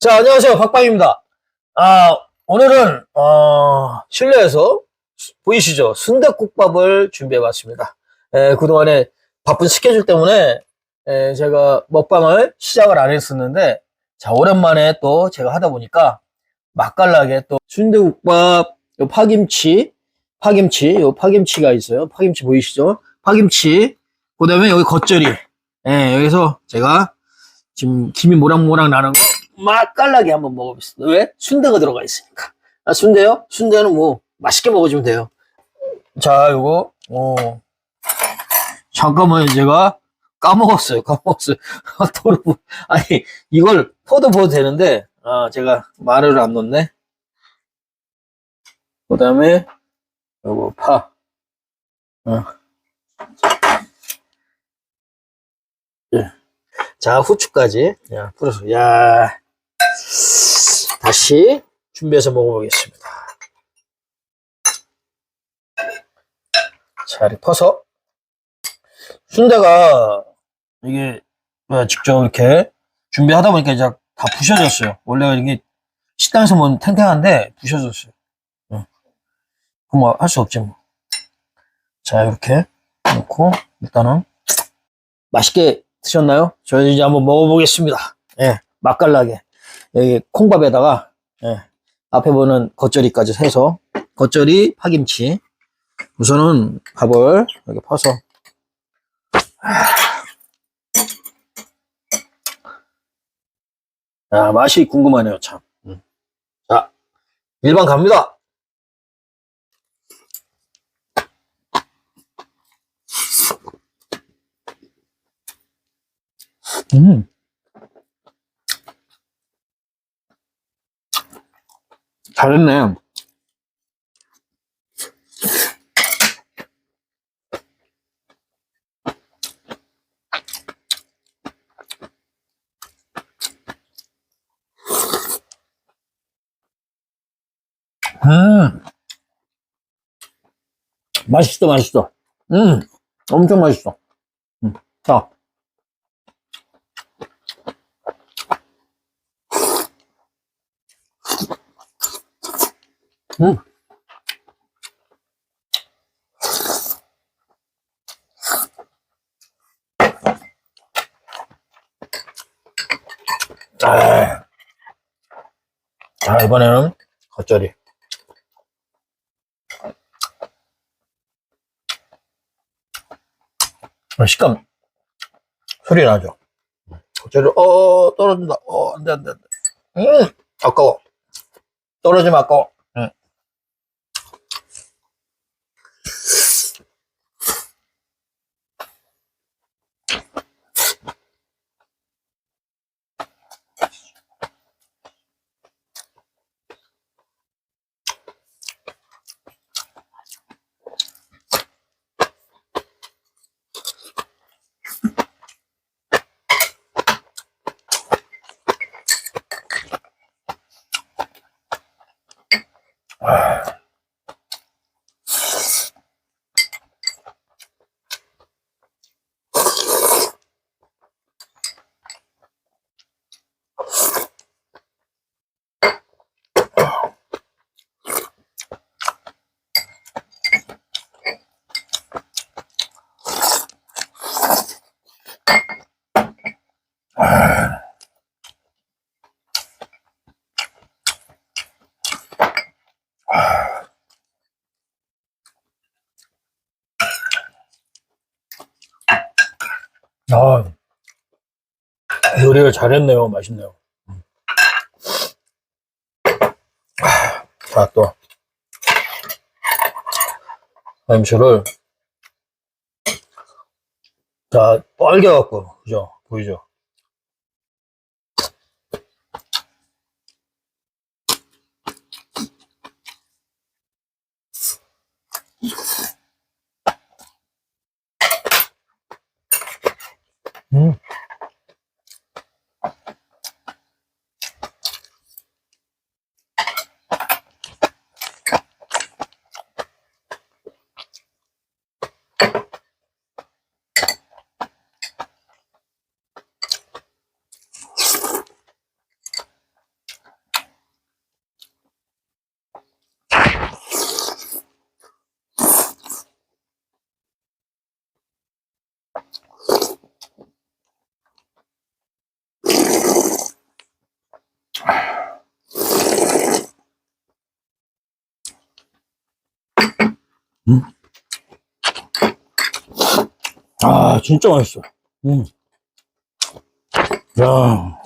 자, 안녕하세요. 박방입니다. 아, 오늘은, 어, 실내에서 수- 보이시죠? 순대국밥을 준비해 봤습니다. 에, 그동안에 바쁜 스케줄 때문에 에, 제가 먹방을 시작을 안 했었는데, 자, 오랜만에 또 제가 하다 보니까 맛깔나게 또 순대국밥, 요 파김치, 파김치, 요 파김치가 있어요. 파김치 보이시죠? 파김치, 그 다음에 여기 겉절이. 예, 여기서 제가 지금 김이 모락모락 나는 거 맛깔나게 한번 먹어보겠습니다. 왜? 순대가 들어가 있으니까. 아, 순대요? 순대는 뭐 맛있게 먹어주면 돼요. 자, 요거 어. 잠깐만요, 제가 까먹었어요. 까먹었어요. 토르 아니 이걸 포도 보도 되는데 아, 제가 마늘을 안 넣네. 그다음에 요거 파. 어. 예. 자, 후추까지. 야, 풀어서. 야. 다시 준비해서 먹어보겠습니다. 자, 이렇게 퍼서. 순대가 이게 직접 이렇게 준비하다 보니까 이제 다 부셔졌어요. 원래 이게 식당에서 먹으면 탱탱한데 부셔졌어요. 응. 그럼 뭐 할 수 없지 뭐. 자, 이렇게 넣고 일단은 맛있게 드셨나요? 저는 이제 한번 먹어보겠습니다. 예, 맛깔나게. 여기 콩밥에다가, 예, 앞에 보는 겉절이까지 해서, 겉절이, 파김치. 우선은 밥을 이렇게 퍼서. 아, 맛이 궁금하네요, 참. 음. 자, 일반 갑니다. 음. 잘했네. 음. 맛있어, 맛있어. 음. 엄청 맛있어. 음. 자. 음. 아, 자, 이번에는 겉절이. 어, 식감, 소리 나죠? 겉절이, 어, 떨어진다. 어, 안 돼, 안 돼, 안 돼. 음, 아까워. 떨어지면 아까워. 음. 아, 요리를 잘했네요. 맛있네요. 음. 아, 자, 또. 음식을 자, 빨개갖고, 그죠? 보이죠? 음. 음. 아, 진짜 맛있어. 음. 야.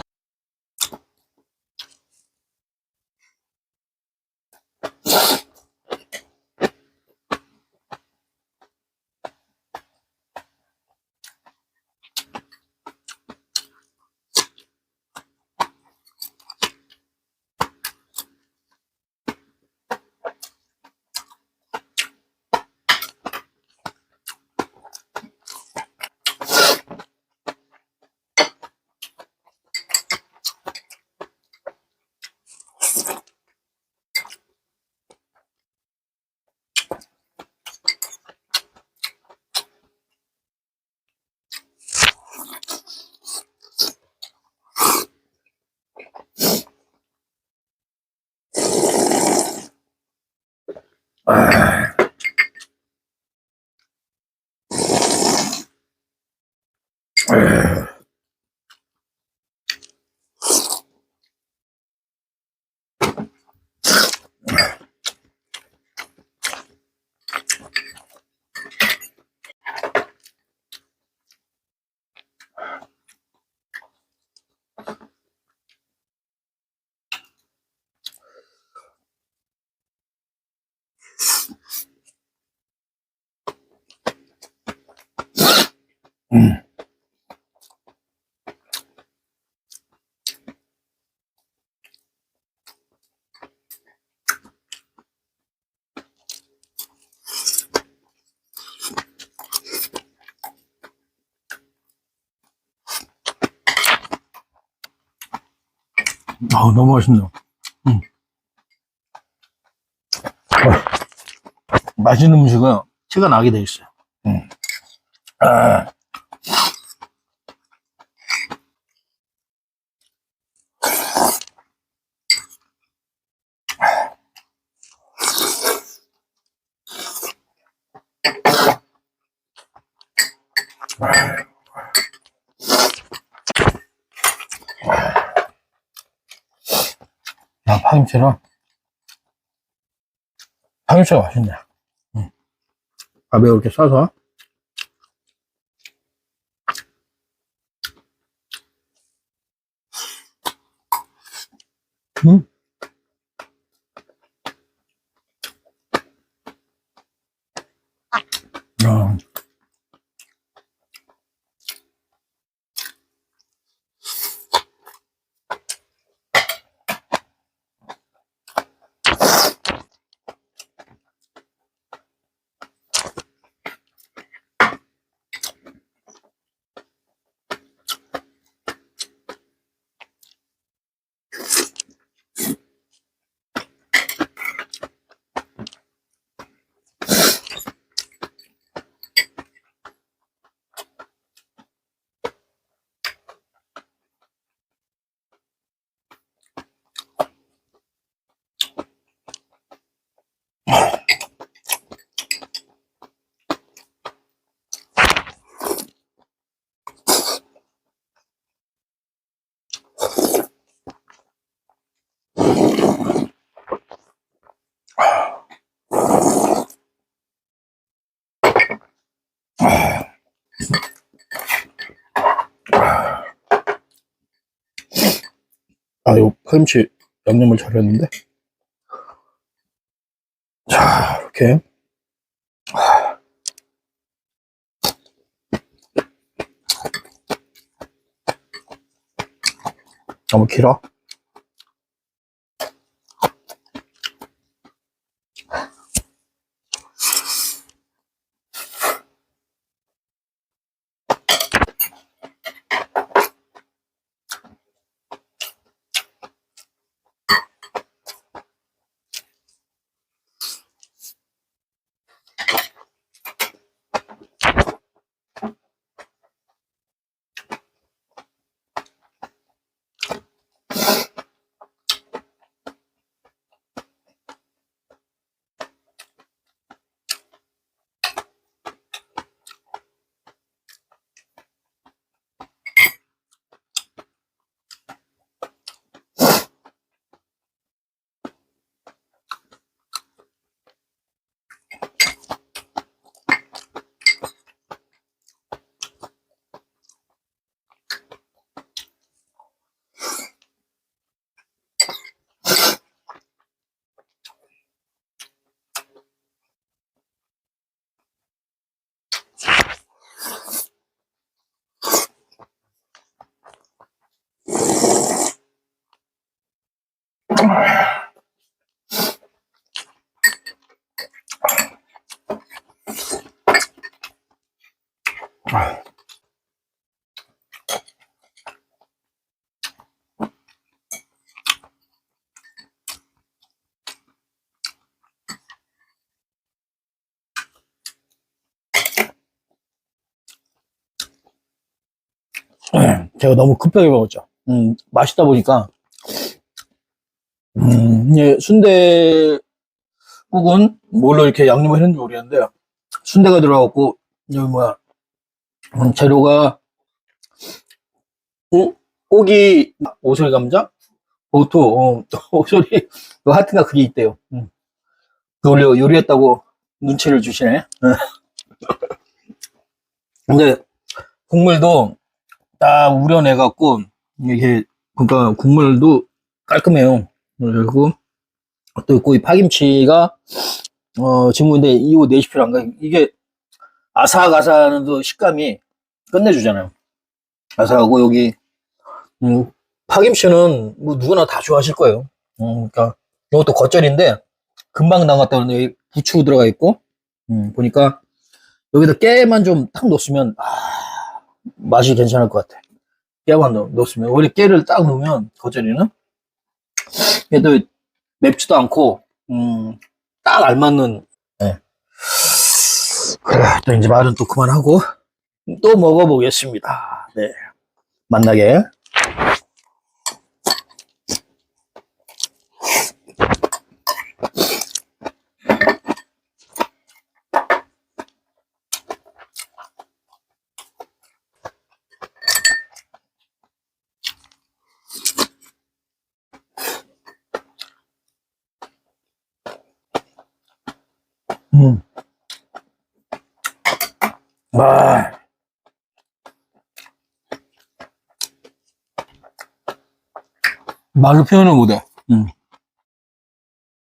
음. 아, 너무 맛있네요. 음. 아, 맛있는 음식은 티가 나게 돼 있어요. 음. 아. 아, 파김치랑 파김치가 맛있네. 음. 밥에 이렇게 싸서 음. 아. 아, 요 파김치 양념을 잘했는데. 자, 이렇게. 아. 너무 길어? 제가 너무 급하게 먹었죠. 음, 맛있다 보니까, 음, 예, 순대국은 뭘로 이렇게 양념을 했는지 모르겠는데, 순대가 들어갔고, 여기 뭐야, 음, 재료가, 오, 오기, 오소리 감자? 보토, 어, 오소리, 그 하여튼가 그게 있대요. 음. 그걸 요리했다고 눈치를 주시네. 근데, 국물도 딱 우려내갖고, 이게, 그러니까 국물도 깔끔해요. 그리고 또 거기 파김치가, 어, 지금 근데 이거 레시피를 안 가, 이게 아삭아삭한 또 식감이 끝내주잖아요. 아삭하고 여기, 음, 파김치는 뭐 누구나 다 좋아하실 거예요. 음, 그러니까 이것도 겉절인데 금방 여기 부추 들어가 있고, 음, 보니까 여기다 깨만 좀 탁 넣었으면, 아, 맛이 괜찮을 것 같아. 깨만 넣, 넣었으면. 원래 깨를 딱 넣으면, 겉절이는. 얘도 맵지도 않고, 음, 딱 알맞는, 예. 그래, 또 이제 말은 또 그만하고, 또 먹어보겠습니다. 네. 만나게. 음. 아. 말로 표현을 못해. 음.